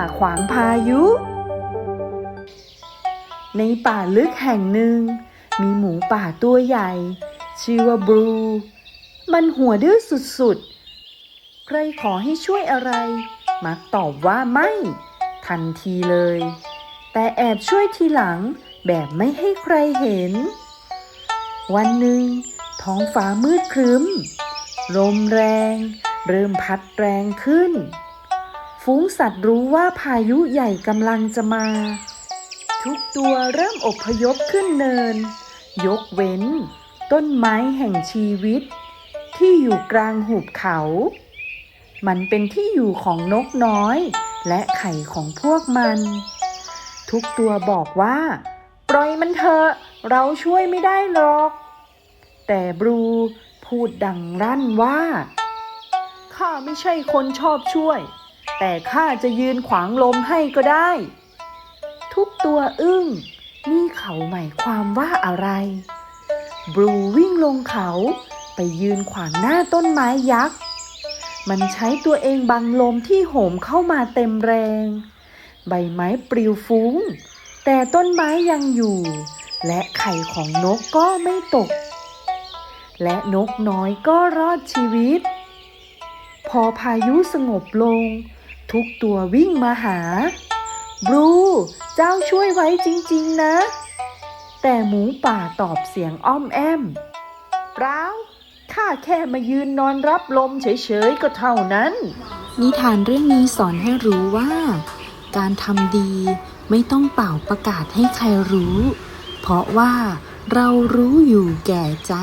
าขวางพายุ ในป่าลึกแห่งหนึ่ง มีหมูป่าตัวใหญ่ ชื่อว่าบลูมันหัวดื้อสุดๆ ใครขอให้ช่วยอะไร มักตอบว่าไม่ ทันทีเลย แต่แอบช่วยทีหลังแบบไม่ให้ใครเห็น วันหนึ่ง ท้องฟ้ามืดครึ้ม ลมแรง เริ่มพัดแรงขึ้น ฝูงสัตว์รู้ว่าพายุใหญ่กำลังจะมา ทุกตัวเริ่มอพยพขึ้นเนิน ยกเว้น ต้นไม้แห่งชีวิต ที่อยู่กลางหุบเขา มันเป็นที่อยู่ของนกน้อย และไข่ของพวกมัน ทุกตัวบอกว่า ปล่อยมันเถอะเราช่วยไม่ได้หรอก แต่บรูพูดดังรั่นว่าข้าไม่ใช่คนชอบช่วย แต่ข้าจะยืนขวางลมให้ก็ได้ ทุกตัวอึ้ง นี่เขาหมายความว่าอะไรบรูวิ่งลงเขาไปยืนขวางหน้าต้นไม้ยักษ์ มันใช้ตัวเองบังลมที่โหมเข้ามาเต็มแรง ใบไม้ปลิวฟุ้ง แต่ต้นไม้ยังอยู่ และไข่ของนกก็ไม่ตก และนกน้อยก็รอดชีวิตพอพายุสงบลง ทุกตัววิ่งมาหา บลู เจ้าช่วยไว้จริงๆนะ แต่หมูป่าตอบเสียงอ้อมแอมเปล่าข้าแค่มายืนนอนรับลมเฉยๆ ก็เท่านั้น นิทานเรื่องนี้สอนให้รู้ว่า การทำดีไม่ต้องเป่าประกาศให้ใครรู้ เพราะว่าเรารู้อยู่แก่ใจ